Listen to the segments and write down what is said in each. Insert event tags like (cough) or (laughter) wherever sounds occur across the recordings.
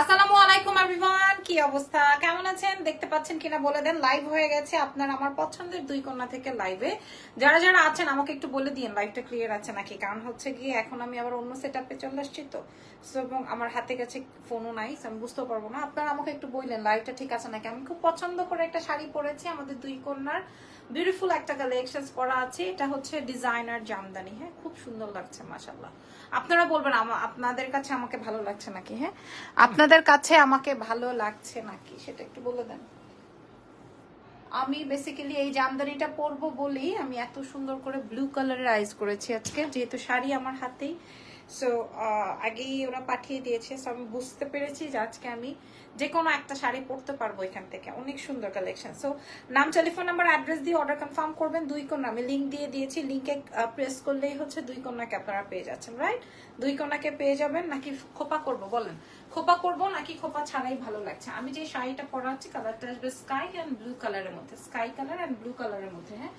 আসসালামু আলাইকুম এভরিওয়ান কি অবস্থা? কেমন আছেন? দেখতে পাচ্ছেন কিনা? বলে দেন লাইভ হয়ে গেছে আপনার আমার পছন্দের দুই কন্যা থেকে লাইভে যারা যারা আছেন, আমাকে একটু বলে দিন লাইভটা ক্লিয়ার আছে নাকি? কারণ হচ্ছে গিয়ে এখন আমি আবার অন্য সেট আপে চলে আসছি তো। এবং আমার হাতে কাছে ফোনও নাই আমি বুঝতেও পারব না। আপনারা আমাকে একটু বললেন লাইভটা ঠিক আছে নাকি? আমি খুব পছন্দ করে একটা শাড়ি পরেছি, আমাদের দুই কন্যার। বিউটিফুল একটা কালেকশন করা আছে। এটা হচ্ছে ডিজাইনার জামদানি হ্যাঁ? খুব সুন্দর লাগছে মাশাল্লাহ আপনারা বলবেন আপনাদের কাছে আমাকে ভালো লাগছে নাকি হ্যাঁ? আপনাদের কাছে আমাকে ভালো লাগছে নাকি, সেটা একটু বলে দেন। আমি বেসিক্যালি এই জামদানিটা পরবো বলেই আমি এত সুন্দর করে ব্লু কালারের আইজ করেছি আজকে, যেহেতু শাড়ি আমার হাতেই। সো আগেই ওরা পাঠিয়ে দিয়েছে সো আমি বুঝতে পেরেছি যে আজকে আমি যে কোনো একটা শাড়ি পরতে পারব এখান থেকে। অনেক সুন্দর কালেকশন সো নাম টেলিফোন নাম্বার অ্যাড্রেস দিয়ে অর্ডার কনফার্ম করবেন দুই কন্যা। আমি লিঙ্ক দিয়ে দিয়েছি। লিঙ্কে প্রেস করলেই হচ্ছে দুই কন্যাকে আপনারা পেয়ে যাচ্ছেন রাইট দুই কন্যাকে পেয়ে যাবেন। নাকি খোপা করব? বলেন। খোপা করব নাকি খোপা ছাড়াই ভালো লাগছে? আমি যে শাড়িটা পরা হচ্ছে কালারটা আসবে স্কাই অ্যান্ড ব্লু কালারের মধ্যে। স্কাই কালার অ্যান্ড ব্লু কালারের মধ্যে হ্যাঁ?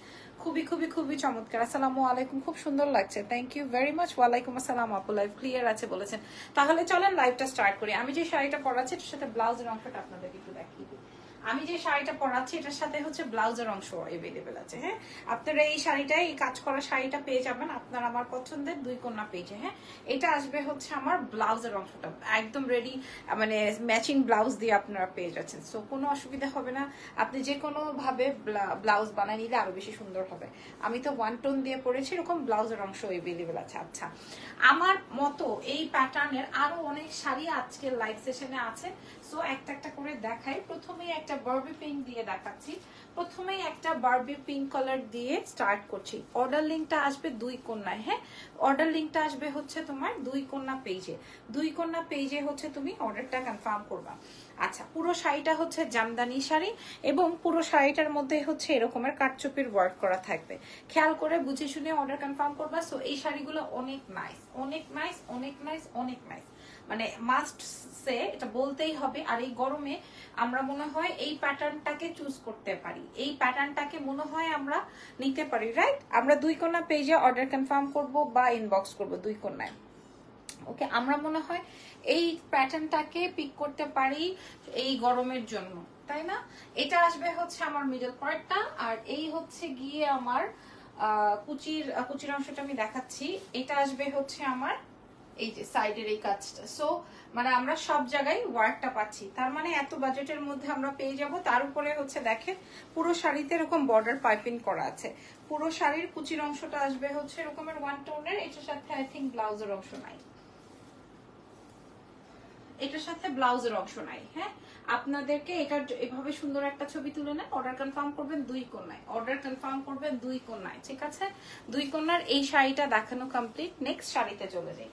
খুবই খুবই খুবই চমৎকার। আসসালামু আলাইকুম, খুব সুন্দর লাগছে। থ্যাংক ইউ ভেরি মাচ ওয়ালাইকুম আসসালাম, আপু লাইভ ক্লিয়ার আছে বলেছেন। তাহলে চলেন লাইভটা স্টার্ট করি। আমি যে শাড়িটা পরাচ্ছি, এটার সাথে ব্লাউজ রঙটা আপনাদেরকে একটু দেখিয়ে দিই। আমি যে শাড়িটা পরাচ্ছি, এটার সাথে হচ্ছে ব্লাউজের অংশ এভেলেবেল আছে হ্যাঁ? আপনারা এই শাড়িটা এই কাজ করা শাড়িটা পেয়ে যাবেন আপনার আমার পছন্দের দুই কন্যা পেয়েছে হ্যাঁ? এটা আসবে হচ্ছে আমার ব্লাউজের অংশটা, একদম রেডি মানে ম্যাচিং ব্লাউজ দিয়ে আপনারা পেয়ে যাচ্ছেন। সো কোনো অসুবিধা হবে না। আপনি যে কোনো ভাবে ব্লাউজ বানিয়ে নিলে আরও বেশি সুন্দর হবে। আমি তো ওয়ান টোন দিয়ে পরেছি, এরকম ব্লাউজের অংশ এভেলেবেল আছে। আচ্ছা আমার মতো এই প্যাটার্নের আরও অনেক শাড়ি আজকে লাইভ সেশনে আছে। সো একটা একটা করে দেখাই। প্রথমেই একটা বার্বি পিঙ্ক দিয়ে দেখাচ্ছি। প্রথমেই একটা বার্বি পিঙ্ক কালার দিয়ে স্টার্ট করছি। অর্ডার লিঙ্কটা আসবে দুই কন্যায় হ্যাঁ? অর্ডার লিঙ্কটা আসবে হচ্ছে তোমার দুই কন্যা পেজে দুই কন্যা পেজে হচ্ছে তুমি অর্ডারটা কনফার্ম করবা। আচ্ছা পুরো শাড়িটা হচ্ছে জামদানি শাড়ি এবং পুরো শাড়িটার মধ্যে হচ্ছে এরকমের কাটচুপির ওয়ার্ক করা থাকবে। খেয়াল করে বুঝে শুনে অর্ডার কনফার্ম করবা। সো এই শাড়িগুলো অনেক নাইস অনেক নাইস অনেক নাইস অনেক নাইস মানে মাস্ট সে এটা বলতেই হবে, আর এই গরমে আমরা মনে হয় এই প্যাটার্নটাকে চুজ করতে পারি। এই প্যাটার্নটাকে মনে হয় আমরা নিতে পারি রাইট আমরা দুই কন্যা পেজে অর্ডার কনফার্ম করব বা ইনবক্স করব দুই কন্যায় ওকে আমরা মনে হয় এই প্যাটার্নটাকে পিক করতে পারি এই গরমের জন্য, তাই না? এটা আসবে হচ্ছে আমার মিডল পার্টটা আর এই হচ্ছে গিয়ে আমার কুচির কুচির অংশটা আমি দেখাচ্ছি। এটা আসবে হচ্ছে আমার এই যে সাইডের এই কাজটা। সো মানে আমরা সব জায়গায় ওয়ার্কটা পাচ্ছি। তার মানে এত বাজেটের মধ্যে আমরা পেয়ে যাব। তার উপরে হচ্ছে দেখেন, পুরো শাড়িতে এরকম বর্ডার পাইপিং করা আছে। পুরো শাড়ির কুচির অংশটা আসবে হচ্ছে এরকমের ওয়ান টোনের এটার সাথে আই থিঙ্ক ব্লাউজের অংশ নাই। এটার সাথে ব্লাউজের অংশ নাই হ্যাঁ? আপনাদেরকে এটার এভাবে সুন্দর একটা ছবি তুলে নেন। অর্ডার কনফার্ম করবেন দুই কন্যায় অর্ডার কনফার্ম করবেন দুই কন্যায় ঠিক আছে? দুই কন্যার এই শাড়িটা দেখানো কমপ্লিট নেক্সট শাড়িতে চলে যাই।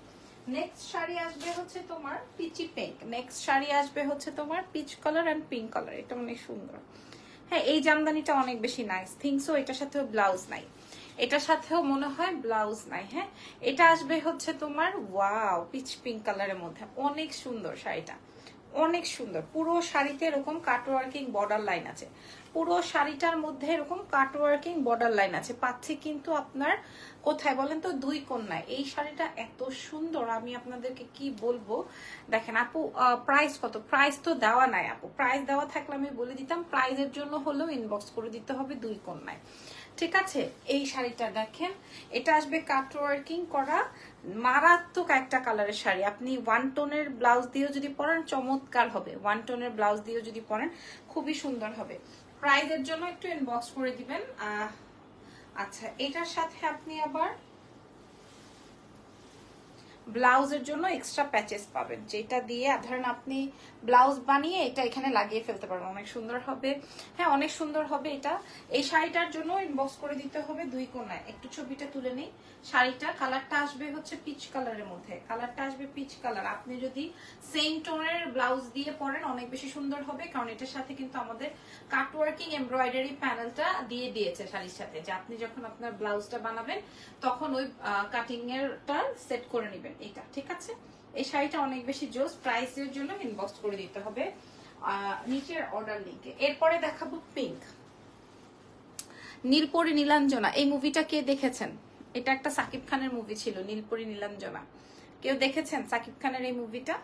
নেক্সট শাড়ি আসবে হচ্ছে তোমার পিচি পিঙ্ক নেক্সট শাড়ি আসবে হচ্ছে তোমার peach colour and pink colour এটা অনেক সুন্দর। হ্যাঁ এই জামদানিটা অনেক বেশি নাইস থিংসও এটার সাথেও ব্লাউজ নাই। এটার সাথেও মনে হয় ব্লাউজ নাই হ্যাঁ? এটা আসবে হচ্ছে তোমার ওয়াও পিচ পিঙ্ক কালারের মধ্যে। অনেক সুন্দর শাড়িটা। অনেক সুন্দর। পুরো শাড়িতে এরকম কাটওয়ার্কিং বর্ডার লাইন আছে। পুরো শাড়িটার মধ্যে এরকম কাটওয়ার্কিং বর্ডার লাইন আছে। পাচ্ছি কিন্তু আপনার, কোথায় বলেন তো, দুই কন্যায়। এই শাড়িটা এত সুন্দর, আমি আপনাদেরকে কি বলব? দেখেন আপু প্রাইস কত? প্রাইস তো দেওয়া নাই আপু। প্রাইস দেওয়া থাকলে আমি বলে দিতাম প্রাইজের জন্য হলেও ইনবক্স করে দিতে হবে দুই কন্যায়। ঠিক আছে? এই শাড়িটা দেখেন, এটা আসবে কাট ওয়ার্কিং করা মারাত্মক একটা কালারের শাড়ি। আপনি ওয়ান টোনের ব্লাউজ দিয়েও যদি পরেন, চমৎকার হবে। ওয়ান টোনের ব্লাউজ দিয়েও যদি পরেন, খুবই সুন্দর হবে। প্রাইজের জন্য একটু ইনবক্স করে দিবেন। আচ্ছা এটার সাথে আপনি আবার ব্লাউজের জন্য এক্সট্রা প্যাচেস পাবেন। যেটা দিয়ে ধরেন আপনি ব্লাউজ বানিয়ে এটা এখানে লাগিয়ে ফেলতে পারবেন। অনেক সুন্দর হবে। হ্যাঁ অনেক সুন্দর হবে এটা। এই শাড়িটার জন্য ইনবক্স করে দিতে হবে দুই কোনায়। একটু ছবিটা তুলে নেই। শাড়িটা কালারটা আসবে হচ্ছে পিচ কালারের মধ্যে। কালারটা আসবে পিচ কালার আপনি যদি সেম টোনের ব্লাউজ দিয়ে পরেন, অনেক বেশি সুন্দর হবে। কারণ এটার সাথে কিন্তু আমাদের কাটওয়ার্কিং এমব্রয়ডারি প্যানেলটা দিয়ে দিয়েছে শাড়ির সাথে। যে আপনি যখন আপনার ব্লাউজটা বানাবেন, তখন ওই কাটিং এরটা সেট করে নেবেন। এটা, ঠিক আছে? এই শাড়িটা অনেক বেশি জোস প্রাইসের জন্য ইনবক্স করে দিতে হবে। নিচের অর্ডার লিঙ্কে এরপরে দেখাবো পিঙ্ক নীলপরি নীলাঞ্জনা। এই মুভিটা কে দেখেছেন? এটা একটা সাকিব খানের মুভি ছিল, নীলপরি নীলাঞ্জনা। কেউ দেখেছেন সাকিব খানের এই মুভিটা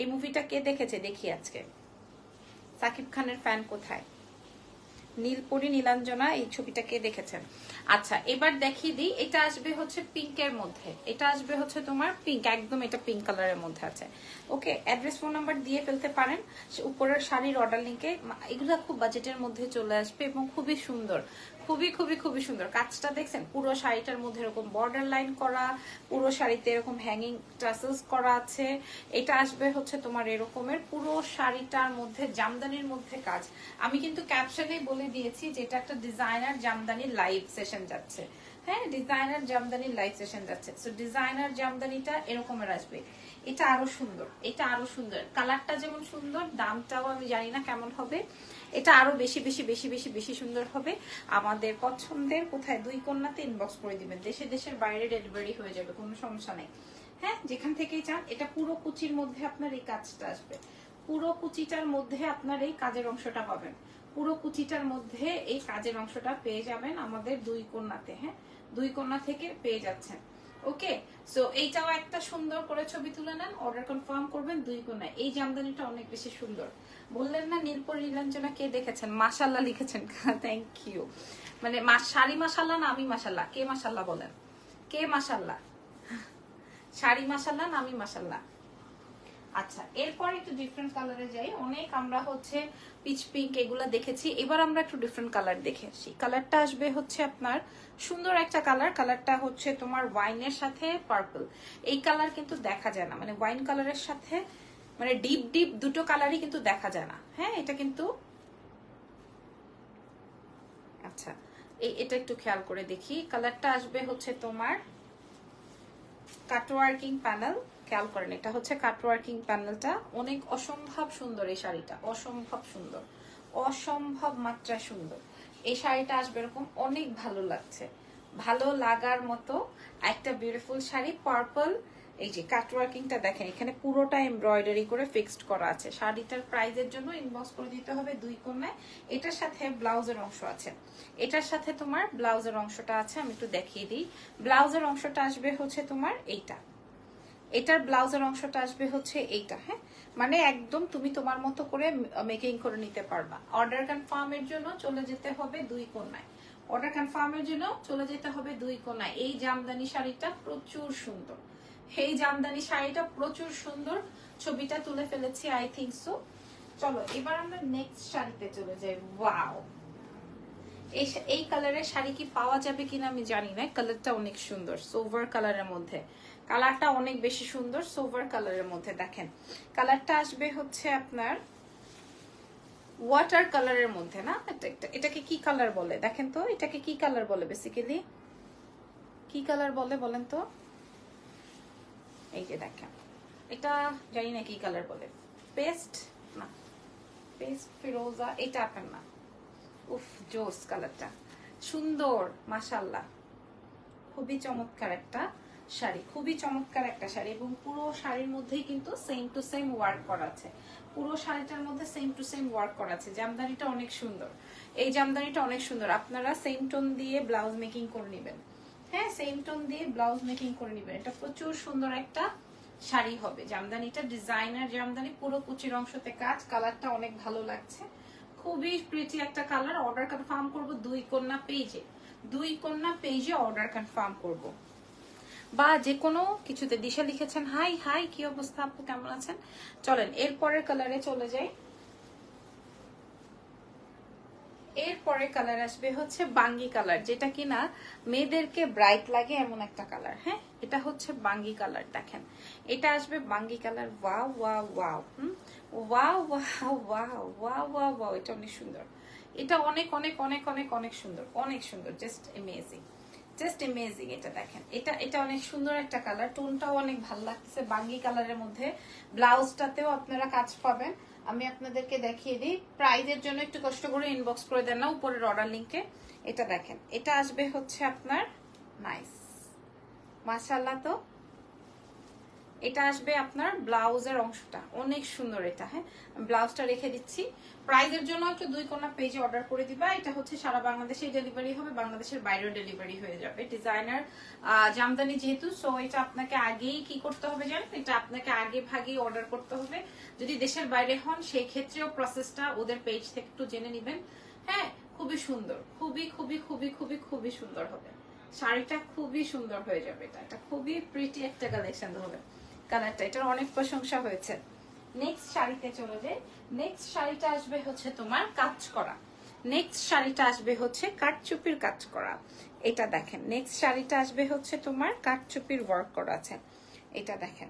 এই মুভিটা কে দেখেছে? দেখি আজকে। সাকিব খানের ফ্যান কোথায়? নীলপরি নীলাঞ্জনা এই ছবিটা কে দেখেছেন? আচ্ছা এবার দেখিয়ে দিই, এটা আসবে হচ্ছে পিঙ্কের মধ্যে। এটা আসবে হচ্ছে তোমার পিঙ্ক একদম এটা পিঙ্ক কালারের মধ্যে আছে। ওকে অ্যাড্রেস ফোন নাম্বার দিয়ে ফেলতে পারেন। উপরের শাড়ির অর্ডার লিঙ্কে এগুলো খুব বাজেটের মধ্যে চলে আসবে এবং খুবই সুন্দর। খুবই খুবই খুবই সুন্দর। কাজটা দেখছেন? পুরো শাড়িটার মধ্যে এরকম বর্ডার লাইন করা, পুরো শাড়িতে এরকম হ্যাঙ্গিং টাসেলস করা আছে। এটা আসবে হচ্ছে তোমার এরকমের পুরো শাড়িটার মধ্যে, জামদানির মধ্যে কাজ। আমি কিন্তু ক্যাপশনেই বলে দিয়েছি যে এটা একটা ডিজাইনার জামদানি লাইভ সেশন যাচ্ছে। হ্যাঁ ডিজাইনার জামদানি লাইভ সেশন যাচ্ছে। সো ডিজাইনার জামদানিটা এরকমের আসবে। এটা আরও সুন্দর, এটা আরও সুন্দর। কালারটা যেমন সুন্দর, দামটাও আমি জানি না কেমন হবে। এটা আরও বেশি বেশি বেশি বেশি বেশি সুন্দর হবে। আমাদের পছন্দের কোথায়? দুই কন্যাতে ইনবক্স করে দিবেন। দেশে, দেশের বাইরে ডেলিভারি হয়ে যাবে, কোনো সমস্যা নেই। হ্যাঁ যেখান থেকেই চান, এটা পুরো কুচির মধ্যে আপনার এই কাজটা আসবে। পুরো কুচিটার মধ্যে আপনার এই কাজের অংশটা পাবেন। পুরো কুচিটার মধ্যে এই কাজের অংশটা পেয়ে যাবেন আমাদের দুই কন্যাতে হ্যাঁ? দুই কন্যা থেকে পেয়ে যাচ্ছেন। ওকে সো এইটাও একটা সুন্দর করে ছবি তুলে নেন অর্ডার কনফার্ম করবেন দুই গুণা। এই জামদানিটা অনেক বেশি সুন্দর। বললেন না, নীলপুর নীলাঞ্জনা কে দেখেছেন? মাসাল্লাহ লিখেছেন। (laughs) থ্যাংক ইউ মানে শাড়ি মাসাল্লাহ না আমি মাসাল্লাহ কে মাসাল্লাহ বলেন? কে মাসাল্লাহ শাড়ি মাসাল্লাহ না আমি মাসাল্লাহ আচ্ছা এরপর একটু ডিফারেন্ট কালারে যাই। অনেক আমরা হচ্ছে পিচ পিঙ্ক এগুলো দেখেছি। এবার আমরা একটু ডিফারেন্ট কালার দেখে আসি। কালারটা আসবে হচ্ছে আপনার সুন্দর একটা কালার কালারটা হচ্ছে তোমার ওয়াইনের সাথে পার্পল এই কালার কিন্তু দেখা যায় না। মানে ওয়াইন কালারের সাথে মানে ডিপ ডিপ দুটো কালারই কিন্তু দেখা যায় না। হ্যাঁ এটা কিন্তু আচ্ছা এই এটা একটু খেয়াল করে দেখি। কালারটা আসবে হচ্ছে তোমার কাটওয়ার্কিং প্যানেল খেয়াল করেন, এটা হচ্ছে কাটওয়ার্কিং প্যানেলটা অনেক অসম্ভব সুন্দর এই শাড়িটা, অসম্ভব সুন্দর, অসম্ভব মাত্রা সুন্দর। এই শাড়িটা আসবে এরকম অনেক ভালো লাগছে। ভালো লাগার মতো একটা বিউটিফুল শাড়ি পার্পল এই যে কাটওয়ার্কিংটা দেখেন, এখানে পুরোটা এমব্রয়ডারি করে ফিক্সড করা আছে। শাড়িটার প্রাইজের জন্য ইনবক্স করে দিতে হবে দুই কন্যায় এটার সাথে ব্লাউজের অংশ আছে। এটার সাথে তোমার ব্লাউজের অংশটা আছে, আমি একটু দেখিয়ে দিই। ব্লাউজের অংশটা আসবে হচ্ছে তোমার এইটা। এটার ব্লাউজের অংশটা আসবে হচ্ছে এইটা হ্যাঁ? মানে একদম তুমি তোমার মতো করে মেকিং করে নিতে পারবা। অর্ডার কনফার্মের জন্য চলে যেতে হবে দুই কন্যায় অর্ডার কনফার্মের জন্য চলে যেতে হবে দুই কোনায়। এই জামদানি শাড়িটা প্রচুর সুন্দর। এই জামদানি শাড়িটা প্রচুর সুন্দর। ছবিটা তুলে ফেলেছি আই থিঙ্ক সো চলো, এবার আমরা নেক্সট শাড়িতে চলে যাই। ওয়াও এই কালারের শাড়ি কি পাওয়া যাবে কিনা আমি জানি না। কালারটা অনেক সুন্দর সোভার কালারের মধ্যে। কালারটা অনেক বেশি সুন্দর সোভার কালারের মধ্যে দেখেন। কালারটা আসবে হচ্ছে আপনার ওয়াটার কালারের মধ্যে, না? এটাকে কি কালার বলে? দেখেন তো, এটাকে কি কালার বলে বেসিক্যালি কি কালার বলে বলেন তো? এই যে দেখেন, এটা জানি না কি কালার বলে। পেস্ট না। পেস্ট ফিরোজা এটা আপনার না। উফ, জোস কালারটা সুন্দর মাসাল্লাহ খুবই চমৎকার একটা শাড়ি, খুবই চমৎকার একটা শাড়ি এবং পুরো শাড়ির মধ্যেই কিন্তু সেম টু সেম ওয়ার্ক করা আছে। পুরো শাড়িটার মধ্যে সেম টু সেম ওয়ার্ক করা আছে। জামদানিটা অনেক সুন্দর। এই জামদানিটা অনেক সুন্দর। আপনারা সেম টোন দিয়ে ব্লাউজ মেকিং করে নেবেন। হ্যাঁ সেম টোন দিয়ে ব্লাউজ মেকিং করে নেবেন। এটা প্রচুর সুন্দর একটা শাড়ি হবে। জামদানিটা ডিজাইনার জামদানি, পুরো কুচির অংশতে কাজ। কালারটা অনেক ভালো লাগছে। খুবই প্রিটি একটা কালার অর্ডার কনফার্ম করব দুই কন্যা পেজে দুই কন্যা পেজে অর্ডার কনফার্ম করব। বা যে কোনো কিছুতে দিশা লিখেছেন, হাই হাই, কি অবস্থা আপু, কেমন আছেন? চলেন এরপরের কালারে চলে যাই। এরপরে কালার আসবে হচ্ছে বাঙ্গি কালার যেটা কিনা মেয়েদেরকে ব্রাইট লাগে এমন একটা কালার হ্যাঁ? এটা হচ্ছে বাঙ্গি কালার দেখেন। এটা আসবে বাঙ্গি কালার ওয়া ওয়া ওয়াও ওয়া ওয়া ওয়া ওয়া ওয়া ওয়া এটা অনেক সুন্দর। এটা অনেক অনেক অনেক অনেক অনেক সুন্দর অনেক সুন্দর জাস্ট এমেজিং জাস্ট এমেজিং এটা দেখেন। এটা এটা অনেক সুন্দর একটা কালার টোনটাও অনেক ভালো লাগতেছে বাঙ্গি কালারের মধ্যে। ব্লাউজটাতেও আপনারা কাজ পাবেন। আমি আপনাদেরকে দেখিয়ে দিই। প্রাইজের জন্য একটু কষ্ট করে ইনবক্স করে দেন না, উপরের অর্ডার লিঙ্কে এটা দেখেন। এটা আসবে হচ্ছে আপনার নাইস মাসাল্লা তো। এটা আসবে আপনার ব্লাউজের অংশটা। অনেক সুন্দর এটা হ্যাঁ? ব্লাউজটা রেখে দিচ্ছি। প্রাইজের জন্য একটু দুই কোনা পেজে অর্ডার করে দিবা। এটা হচ্ছে সারা বাংলাদেশে ডেলিভারি হবে, বাংলাদেশের বাইরেও ডেলিভারি হয়ে যাবে। ডিজাইনার জামদানি যেহেতু সো এটা আপনাকে আগেই কি করতে হবে জানেন? এটা আপনাকে আগে ভাগেই অর্ডার করতে হবে। যদি দেশের বাইরে হন, সেই ক্ষেত্রেও প্রসেসটা ওদের পেজ থেকে একটু জেনে নেবেন। হ্যাঁ খুবই সুন্দর। খুবই খুবই খুবই খুবই খুবই সুন্দর হবে। শাড়িটা খুবই সুন্দর হয়ে যাবে এটা। এটা খুবই প্রিটি একটা কালেকশন হবে। কালারটা, এটার অনেক প্রশংসা হয়েছে। নেক্সট শাড়িতে চলে যাই। নেক্সট শাড়িটা আসবে হচ্ছে তোমার কাজ করা। নেক্সট শাড়িটা আসবে হচ্ছে কাঠচুপির কাজ করা। এটা দেখেন নেক্সট শাড়িটা আসবে হচ্ছে তোমার কাঠচুপির ওয়ার্ক করা আছে। এটা দেখেন।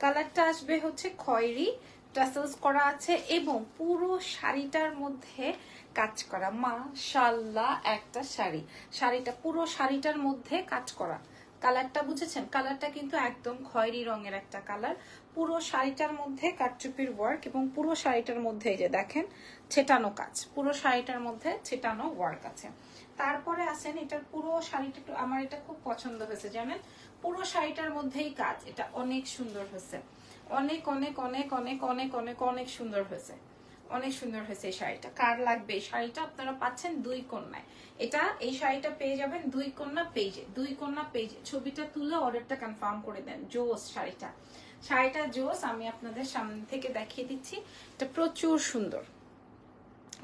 কালারটা আসবে হচ্ছে খয়েরি টাসেলস করা আছে এবং পুরো শাড়িটার মধ্যে কাজ করা। মাশাল্লাহ একটা শাড়ি। শাড়িটা, পুরো শাড়িটার মধ্যে কাজ করা। কালারটা বুঝেছেন? কালারটা কিন্তু একদম খয়েরি রঙের একটা কালার। পুরো শাড়িটার মধ্যে কাটচুপির ওয়ার্ক এবং পুরো শাড়িটার মধ্যে এই যে দেখেন, ছেটানো কাজ। পুরো শাড়িটার মধ্যে ছেটানো ওয়ার্ক আছে। তারপরে আসেন, এটার পুরো শাড়িটা একটু, আমার এটা খুব পছন্দ হয়েছে, জানেন? পুরো শাড়িটার মধ্যেই কাজ। এটা অনেক সুন্দর হয়েছে। অনেক অনেক অনেক অনেক অনেক অনেক অনেক সুন্দর হয়েছে। অনেক সুন্দর হয়েছে এই শাড়িটা। কার লাগবে এই শাড়িটা? আপনারা পাচ্ছেন দুই কন্যায়। এটা, এই শাড়িটা পেয়ে যাবেন দুই কন্যা পেজে, দুই কন্যা পেজে। ছবিটা তুলে অর্ডারটা কনফার্ম করে দেন, জোস শাড়িটা। শাড়িটা জোস, আমি আপনাদের সামনে থেকে দেখিয়ে দিচ্ছি। এটা প্রচুর সুন্দর।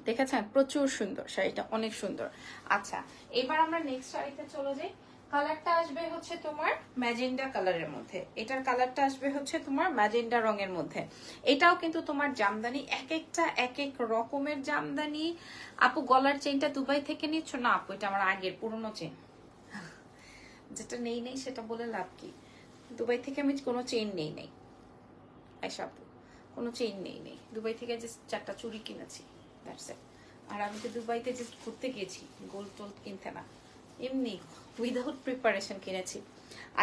দেখেছেন? প্রচুর সুন্দর শাড়িটা, অনেক সুন্দর। আচ্ছা এবার আমরা নেক্সট শাড়িতে চলে যাই। কালারটা আসবে হচ্ছে তোমার ম্যাজেন্ডা কালারের মধ্যে। এটার কালারটা আসবে হচ্ছে তোমার ম্যাজেন্ডা রঙের মধ্যে। এটাও কিন্তু তোমার জামদানি এক একটা এক এক রকমের জামদানি। আপু, গলার চেনটা দুবাই থেকে নিচ্ছ? না আপু, এটা আমার আগের, পুরনো চেন যেটা নেই নেই, সেটা বলে লাভ কি? দুবাই থেকে আমি কোনো চেইন নেই নেই। আইসা আপু, কোনো চেইন নেই নেই। দুবাই থেকে যে চারটা চুড়ি কিনেছি দ্যাটস আর আমি তো দুবাইতে জাস্ট ঘুরতে গেছি গোল্ড টোল্ড কিনতে না। এমনি উইদাউট প্রিপারেশন কিনেছি।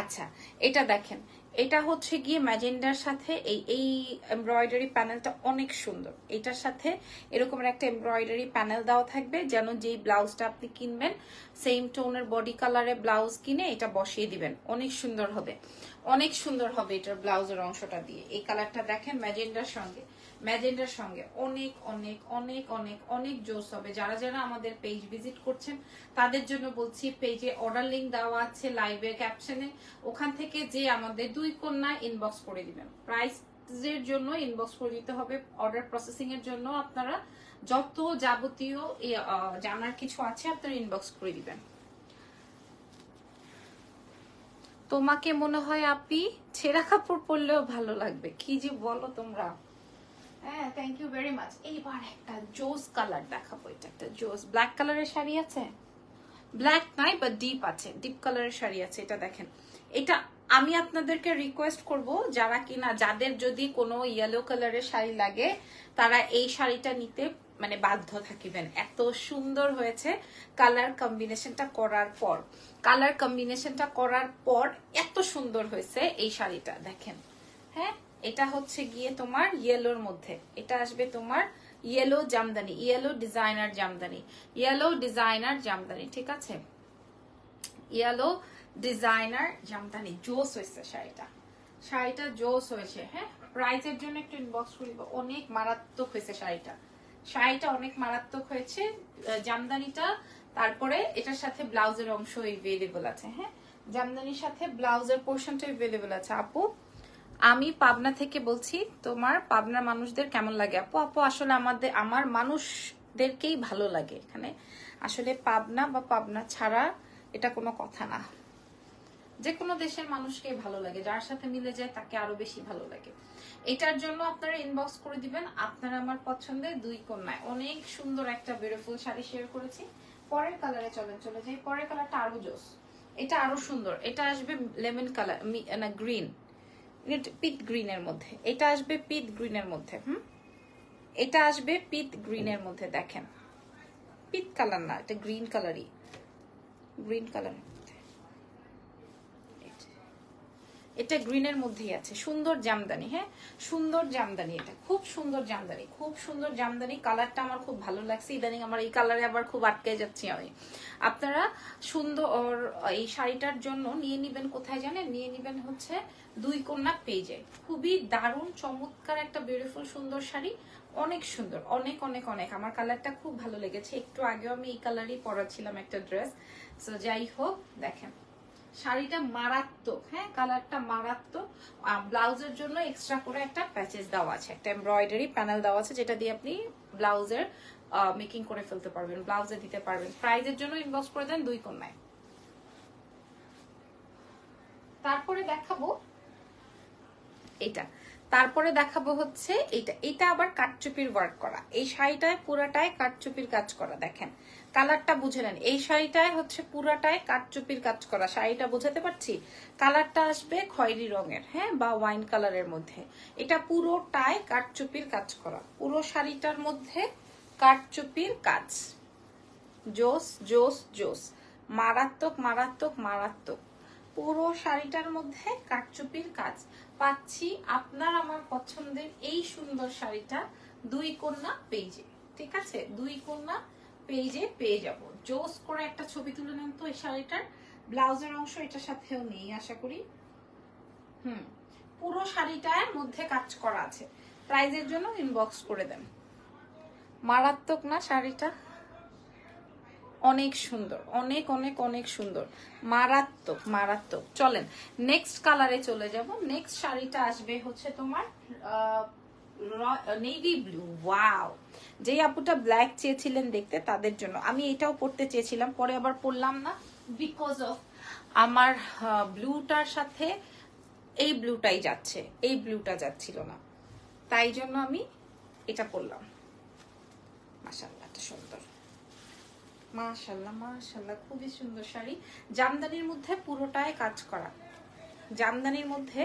আচ্ছা এটা দেখেন, এটা হচ্ছে গিয়ে ম্যাজেন্ডার সাথে এই এই এমব্রয়ডারি প্যানেলটা অনেক সুন্দর। এটার সাথে এরকম একটা এমব্রয়ডারি প্যানেল দেওয়া থাকবে, যেন যেই ব্লাউজটা আপনি কিনবেন সেম টোনের বডি কালারে ব্লাউজ কিনে এটা বসিয়ে দিবেন। অনেক সুন্দর হবে। অনেক সুন্দর হবে এটার ব্লাউজের অংশটা দিয়ে। এই কালারটা দেখেন ম্যাজেন্ডার সঙ্গে। ম্যাজেন্ডার সঙ্গে অনেক অনেক অনেক অনেক অনেক জোস হবে। যারা যারা আমাদের পেজ ভিজিট করছেন, তাদের জন্য বলছি পেজে অর্ডার লিঙ্ক দেওয়া আছে লাইভে ক্যাপশনে ওখান থেকে যে আমাদের দুই কন্যা ইনবক্স করে দিবেন। প্রাইস এর জন্য ইনবক্স করে দিতে হবে। অর্ডার প্রসেসিং এর জন্য আপনারা যত যাবতীয় জানার কিছু আছে আপনারা ইনবক্স করে দিবেন। তোমাকে মনে হয় আপি ছেঁড়া কাপড় পরলেও ভালো লাগবে। কি যে বলো তোমরা। হ্যাঁ থ্যাংক ইউ ভেরি মাচ এইবার একটা জোস কালার দেখাবো, এটা একটা জোস। ব্ল্যাক কালারের শাড়ি আছে? ব্ল্যাক নাই বা ডিপ আছে। ডিপ কালারের শাড়ি আছে, এটা দেখেন। এটা আমি আপনাদেরকে রিকোয়েস্ট করব, যারা কিনা, যাদের যদি কোনো ইয়েলো কালারের শাড়ি লাগে, তারা এই শাড়িটা নিতে মানে বাধ্য থাকিবেন। এত সুন্দর হয়েছে কালার কম্বিনেশনটা করার পর। কালার কম্বিনেশনটা করার পর এত সুন্দর হয়েছে এই শাড়িটা, দেখেন। হ্যাঁ? এটা হচ্ছে গিয়ে তোমার ইয়েলোর মধ্যে। এটা আসবে তোমার yellow Jamdani yellow designer Jamdani yellow designer Jamdani, ঠিক আছে? ইয়েলো ডিজাইনার জামদানি, জোস হয়েছে শাড়িটা। শাড়িটা জোস হয়েছে হ্যাঁ? প্রাইজের জন্য একটু ইনবক্স করিব অনেক মারাত্মক হয়েছে শাড়িটা। শাড়িটা অনেক মারাত্মক হয়েছে জামদানিটা, তারপরে এটার সাথে ব্লাউজের অংশ এভেলেবল আছে হ্যাঁ? জামদানির সাথে ব্লাউজের পোর্শনটা এভেলেবল আছে। আপু আমি পাবনা থেকে বলছি, তোমার পাবনার মানুষদের কেমন লাগে? আপু আপু, আসলে আমাদের, আমার মানুষদেরকেই ভালো লাগে এখানে। আসলে পাবনা বা পাবনা ছাড়া এটা কোনো কথা না। যে কোনো দেশের মানুষকে ভালো লাগে, যার সাথে মিলে যায় তাকে আরও বেশি ভালো লাগে। এটার জন্য আপনারা ইনবক্স করে দিবেন। আপনারা আমার পছন্দের দুই কন্যায়। অনেক সুন্দর একটা বিউটিফুল শাড়ি শেয়ার করেছি। পরের কালারে চলেন, চলে যাই। পরের কালারটা আরও জোস। এটা আরও সুন্দর। এটা আসবে লেমন কালার না গ্রিন পিট গ্রিনের মধ্যে। এটা আসবে পিট গ্রিনের মধ্যে, হুম? এটা আসবে পিট গ্রিনের মধ্যে, দেখেন। পিট কালার না, এটা গ্রিন কালারই গ্রিন কালারের মধ্যে এটা গ্রিনের মধ্যেই আছে। সুন্দর জামদানি হ্যাঁ? সুন্দর জামদানি এটা। খুব সুন্দর জামদানি, খুব সুন্দর জামদানি। কালারটা আমার খুব ভালো লাগছে। ইদানিং আমার এই কালারে আবার খুব আটকে যাচ্ছি আমি। আপনারা সুন্দর এই শাড়িটার জন্য নিয়ে নিবেন কোথায় জানেন? নিয়ে নিবেন হচ্ছে দুই কন্যা পেজে। খুবই দারুণ, চমৎকার একটা বিউটিফুল সুন্দর শাড়ি। অনেক সুন্দর, অনেক অনেক অনেক। আমার কালারটা খুব ভালো লেগেছে। একটু আগেও আমি এই কালারই পরাছিলাম একটা ড্রেস সো যাই হোক, দেখেন। শাড়িটা মারাত্মক হ্যাঁ কালারটা মারাত্মক। ব্লাউজের জন্য এক্সট্রা করে একটা প্যাচেস দেওয়া আছে, একটা এমব্রয়ডারি প্যানেল দেওয়া আছে, যেটা দিয়ে আপনি ব্লাউজের মেকিং করে ফেলতে পারবেন, ব্লাউজে দিতে পারবেন। প্রাইজের জন্য ইনবক্স করে দেন দুই কন্যায়। তারপরে দেখাবো এটা। তারপরে দেখাবো হচ্ছে এটা। এটা আবার কাটচুপির ওয়ার্ক করা। এই শাড়িটায়, পুরাটায় কাটচুপির কাজ করা, দেখেন। কালারটা বুঝে নেন। এই শাড়িটায় হচ্ছে পুরাটায় কাটচুপির কাজ করা। শাড়িটা বোঝাতে পারছি? কালারটা আসবে খয়েরি রঙের হ্যাঁ বা ওয়াইন কালারের মধ্যে। এটা পুরোটায় কাটচুপির কাজ করা। পুরো শাড়িটার মধ্যে কাটচুপির কাজ। জোস জোস জোস। মারাত্মক মারাত্মক মারাত্মক। পুরো শাড়িটার মধ্যে কাটচুপির কাজ। পাচ্ছি আপনার আমার পছন্দের এই সুন্দর শাড়িটা দুই কন্যা পেজে। ঠিক আছে? দুই কন্যা পেজে পেয়ে যাব। জোস করে একটা ছবি তুলে নেন তো এই শাড়িটার। ব্লাউজের অংশ এটার সাথেও নেই, আশা করি। হুম, পুরো শাড়িটার মধ্যে কাজ করা আছে। প্রাইজের জন্য ইনবক্স করে দেন। মারাত্মক না শাড়িটা? অনেক সুন্দর, অনেক অনেক অনেক সুন্দর। মারাত্মক মারাত্মক। চলেন নেক্সট কালারে চলে যাব। নেক্সট শাড়িটা আসবে হচ্ছে তোমার নেভি ব্লু ওয়াও যে আপুটা ব্ল্যাক চেয়েছিলেন দেখতে, তাদের জন্য। আমি এটাও পড়তে চেয়েছিলাম, পরে আবার পড়লাম না। বিকজ অফ আমার ব্লুটার সাথে এই ব্লুটাই যাচ্ছে, এই ব্লুটা যাচ্ছিল না। তাই জন্য আমি এটা পড়লাম। মাসাল্লাহ সুন্দর। মাশাল্লাহ মাশাল্লাহ খুবই সুন্দর শাড়ি। জামদানির মধ্যে পুরোটাই কাজ করা। জামদানির মধ্যে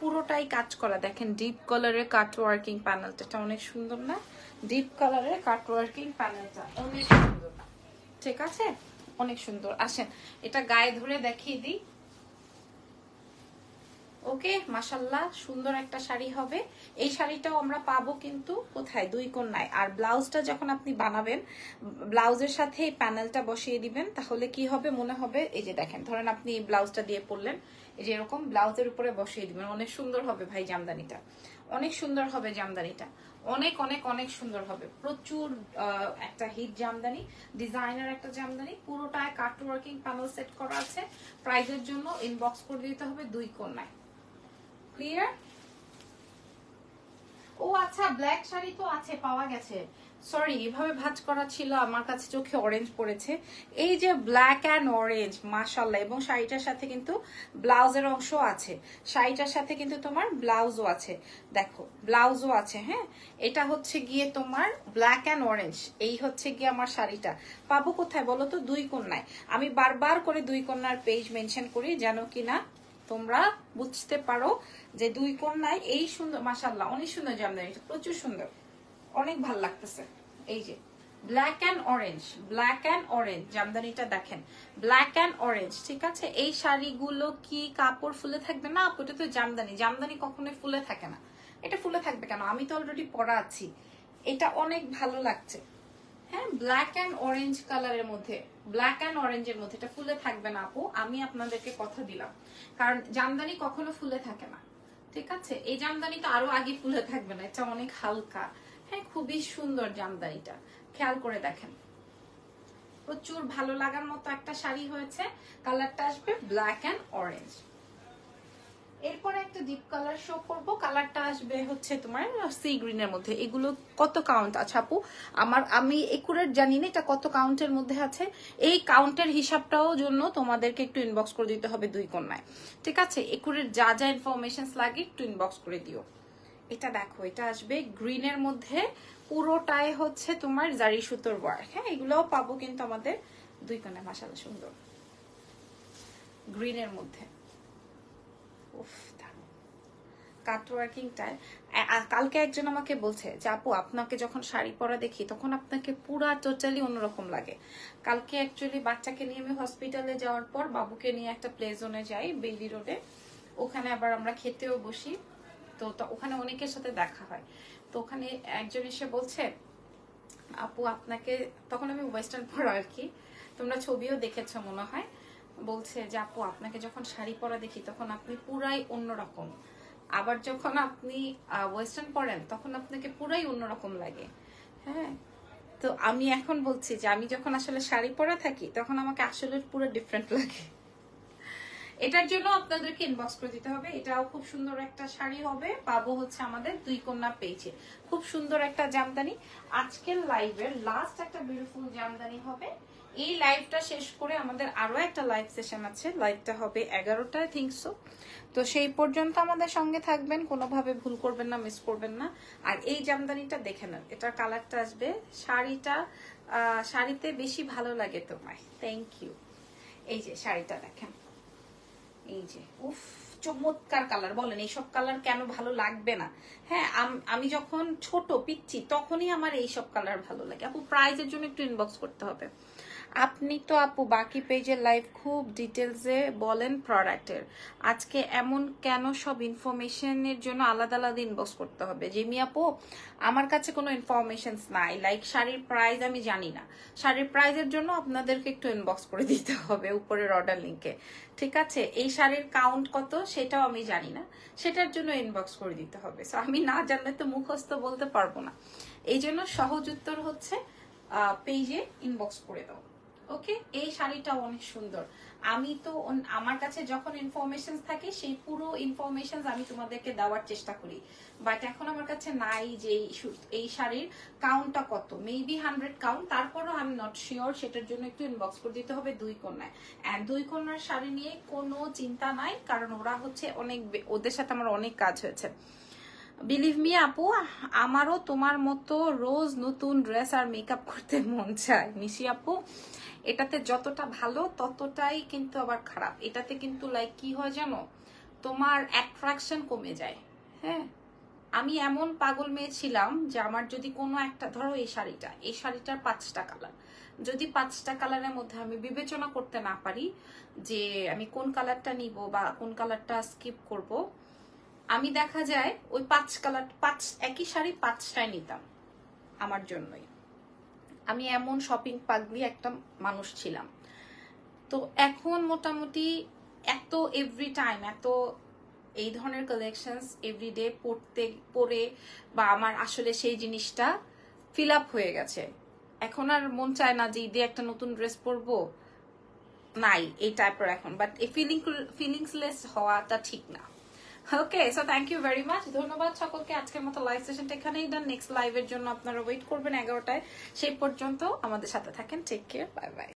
পুরোটাই কাজ করা। দেখেন ডিপ কালারের কাট ওয়ার্কিং প্যানেলটা এটা অনেক সুন্দর না? ডিপ কালারের কাট ওয়ার্কিং প্যানেলটা অনেক সুন্দর ঠিক আছে? অনেক সুন্দর। আসেন, এটা গায়ে ধরে দেখিয়ে দিই। ওকে মাসাল্লাহ সুন্দর একটা শাড়ি হবে। এই শাড়িটাও আমরা পাবো কিন্তু কোথায়? দুই কন্যায় আর ব্লাউজটা যখন আপনি বানাবেন, ব্লাউজের সাথে প্যানেলটা বসিয়ে দিবেন, তাহলে কি হবে? মনে হবে, এই যে দেখেন, ধরেন আপনি ব্লাউজটা দিয়ে পরলেন। এই যে এরকম ব্লাউজের উপরে বসিয়ে দিবেন অনেক সুন্দর হবে ভাই জামদানিটা। অনেক সুন্দর হবে জামদানিটা। অনেক অনেক অনেক সুন্দর হবে। প্রচুর একটা হিট জামদানি ডিজাইনার একটা জামদানি, পুরোটায় কাট ওয়ার্কিং প্যানেল সেট করা আছে। প্রাইজের জন্য ইনবক্স করে দিতে হবে দুই কন্যায় ক্লিয়ার ও আচ্ছা ব্ল্যাক শাড়ি তো আছে, পাওয়া গেছে। সরি এভাবে ভাজ করা ছিল আমার কাছে চোখে অরেঞ্জ পড়েছে। এই যে ব্ল্যাক অ্যান্ড অরেঞ্জ মাশাল্লাহ এবং শাড়িটার সাথে কিন্তু ব্লাউজের অংশ আছে। শাড়িটার সাথে কিন্তু তোমার ব্লাউজও আছে। দেখো, ব্লাউজও আছে হ্যাঁ? এটা হচ্ছে গিয়ে তোমার ব্ল্যাক অ্যান্ড অরেঞ্জ এই হচ্ছে গিয়ে আমার শাড়িটা। পাবো কোথায় বলো তো? দুই কন্যায়। আমি বারবার করে দুই কন্যার পেজ মেনশন করি যেন কিনা তোমরা বুঝতে পারো যে দুই কন্যায় এই সুন্দর মাসাল্লাহ অনেক সুন্দর জামদানি, প্রচুর সুন্দর। অনেক ভালো লাগতেছে। এই যে black and orange black and orange জামদানিটা দেখেন ব্ল্যাক অ্যান্ড অরেঞ্জ ঠিক আছে? এই শাড়িগুলো কি কাপড় ফুলে থাকবে? না এটা তো জামদানি। জামদানি কখনোই ফুলে থাকে না। এটা ফুলে থাকবে কেন? আমি তো অলরেডি পরা আছি। এটা অনেক ভালো লাগছে। হ্যাঁ ব্ল্যাক অ্যান্ড অরেঞ্জ কালারের মধ্যে ব্ল্যাক অ্যান্ড অরেঞ্জের মধ্যে এটা ফুলে থাকবে না, আপু। আমি আপনাদেরকে কথা দিলাম। কারণ জামদানি কখনো ফুলে থাকে না। ঠিক আছে? এই জামদানি তো আরও আগে ফুলে থাকবে না, এটা অনেক হালকা। হ্যাঁ খুবই সুন্দর জামদানিটা। খেয়াল করে দেখেন। প্রচুর ভালো লাগার মতো একটা শাড়ি হয়েছে। কালারটা আসবে ব্ল্যাক অ্যান্ড অরেঞ্জ এরপরে একটা ডিপ কালার শো করব। কালারটা আসবে হচ্ছে তোমার সি গ্রিনের মধ্যে। এগুলো কত কাউন্ট আছে আপু? আমার, আমি একুরেট জানি না এটা কত কাউন্টের মধ্যে আছে। এই কাউন্টের হিসাবটাও জন্য তোমাদেরকে একটু ইনবক্স করে দিতে হবে দুই কন্যায় ঠিক আছে? একুরেট যা যা ইনফরমেশন লাগে একটু ইনবক্স করে দিও। এটা দেখো, এটা আসবে গ্রিনের মধ্যে, পুরোটাই হচ্ছে তোমার জারি সুতোর ওয়ার্ক হ্যাঁ এগুলোও পাবো কিন্তু আমাদের দুই কন্যা মাসালা সুন্দর। গ্রিনের মধ্যে। উফ কাটওয়ার্কিংটায় কালকে একজন আমাকে বলছে যে, আপু, আপনাকে যখন শাড়ি পরা দেখি, তখন আপনাকে পুরা টোটালি অন্যরকম লাগে। কালকে অ্যাকচুয়ালি বাচ্চাকে নিয়ে আমি হসপিটালে যাওয়ার পর বাবুকে নিয়ে একটা প্লে জোনে যাই, বেইলি রোডে ওখানে আবার আমরা খেতেও বসি। তো ওখানে অনেকের সাথে দেখা হয়। তো ওখানে একজন এসে বলছে, আপু, আপনাকে তখন আমি ওয়েস্টার্ন পরা আর কি। তোমরা ছবিও দেখেছ মনে হয়। বলছে যে, আপু, আপনাকে যখন শাড়ি পরা দেখি, তখন আপনি পুরাই অন্যরকম। আবার যখন আপনি ওয়েস্টার্ন পরেন তখন আপনাকে পুরাই অন্যরকম লাগে। হ্যাঁ? তো আমি এখন বলছি যে, আমি যখন আসলে শাড়ি পরা থাকি, তখন আমাকে আসলে পুরো ডিফারেন্ট লাগে। এটার জন্য আপনাদেরকে ইনবক্স করে দিতে হবে। এটাও খুব সুন্দর একটা শাড়ি হবে। পাবো হচ্ছে আমাদের দুই কন্যা পেয়েছে। খুব সুন্দর একটা জামদানি। আজকের লাইভের লাস্ট একটা বিউটিফুল জামদানি হবে। এই লাইভটা শেষ করে আমাদের আরও একটা লাইভ সেশন আছে। লাইভটা হবে এগারোটায় থিঙ্ক সো তো সেই পর্যন্ত আমাদের সঙ্গে থাকবেন। কোনোভাবে ভুল করবেন না মিস করবেন না। আর এই জামদানিটা দেখে নেন। এটার কালারটা আসবে শাড়িটা শাড়িতে বেশি ভালো লাগে তোমায়। থ্যাংক ইউ এই যে শাড়িটা দেখেন। এই যে, উফ, চমৎকার কালার বলেন, এইসব কালার কেন ভালো লাগবে না? হ্যাঁ আম- যখন ছোট পিচ্ছি, তখনই আমার এইসব কালার ভালো লাগে। আপু প্রাইজের জন্য একটু ইনবক্স করতে হবে। আপনি তো আপু বাকি পেজের লাইভ খুব ডিটেলসে বলেন প্রোডাক্টের আজকে এমন কেন সব ইনফরমেশনের জন্য আলাদা আলাদা ইনবক্স করতে হবে? জিমি আপু, আমার কাছে কোনো ইনফরমেশন নাই। লাইক শাড়ির প্রাইস আমি জানি না। শাড়ির প্রাইজের জন্য আপনাদেরকে একটু ইনবক্স করে দিতে হবে উপরের অর্ডার লিঙ্কে ঠিক আছে? এই শাড়ির কাউন্ট কত সেটাও আমি জানি না। সেটার জন্য ইনবক্স করে দিতে হবে। সো আমি না জানলে তো মুখস্থ বলতে পারব না। এই জন্য সহজ উত্তর হচ্ছে পেজে ইনবক্স করে দাও। ওকে? এই শাড়িটা অনেক সুন্দর। আমি তো আমার কাছে যখন ইনফরমেশন থাকে, সেই পুরো ইনফরমেশন আমি তোমাদেরকে দেওয়ার চেষ্টা করি। বাট এখন আমার কাছে নাই যে এই শাড়ির কাউন্টটা কত। মেবি হান্ড্রেড কাউন্ট তারপরও আমি নট শিওর সেটার জন্য একটু ইনবক্স করে দিতে হবে দুই কন্যায়। অ্যান্ড দুই কন্যার শাড়ি নিয়ে কোনো চিন্তা নাই, কারণ ওরা হচ্ছে অনেক ওদের সাথে আমার অনেক কাজ হয়েছে। বিলিভ মি আপু, আমারও তোমার মতো রোজ নতুন ড্রেস আর মেকআপ করতে মন চায়। মিশি আপু এটাতে যতটা ভালো, ততটাই কিন্তু আবার খারাপ। এটাতে কিন্তু লাইক কি হয় জানো? তোমার অ্যাট্রাকশন কমে যায়। হ্যাঁ? আমি এমন পাগল মেয়ে ছিলাম যে আমার যদি কোনো একটা, ধরো এই শাড়িটা, এই শাড়িটার পাঁচটা কালার যদি পাঁচটা কালারের মধ্যে আমি বিবেচনা করতে না পারি যে আমি কোন কালারটা নিব বা কোন কালারটা স্কিপ করব, আমি দেখা যায় ওই পাঁচ কালার পাঁচ, একই শাড়ি পাঁচটায় নিতাম আমার জন্যই। আমি এমন শপিং পাগলি একটা মানুষ ছিলাম। তো এখন মোটামুটি এত এভরি টাইম এত এই ধরনের কালেকশনস এভরিডে পড়তে পরে বা আমার আসলে সেই জিনিসটা ফিল আপ হয়ে গেছে। এখন আর মন চায় না যে ঈদে একটা নতুন ড্রেস পরবো। নাই, এই টাইপের এখন বাট এই ফিলিং ফিলিংসলেস হওয়াটা ঠিক না। Okay so thank you very much ধন্যবাদ সকলকে। আজকের মতো লাইভ সেশনটা এখানেই ডান নেক্সট লাইভের জন্য আপনারা ওয়েট করবেন এগারোটায়। সেই পর্যন্ত আমাদের সাথে থাকেন। Take care bye bye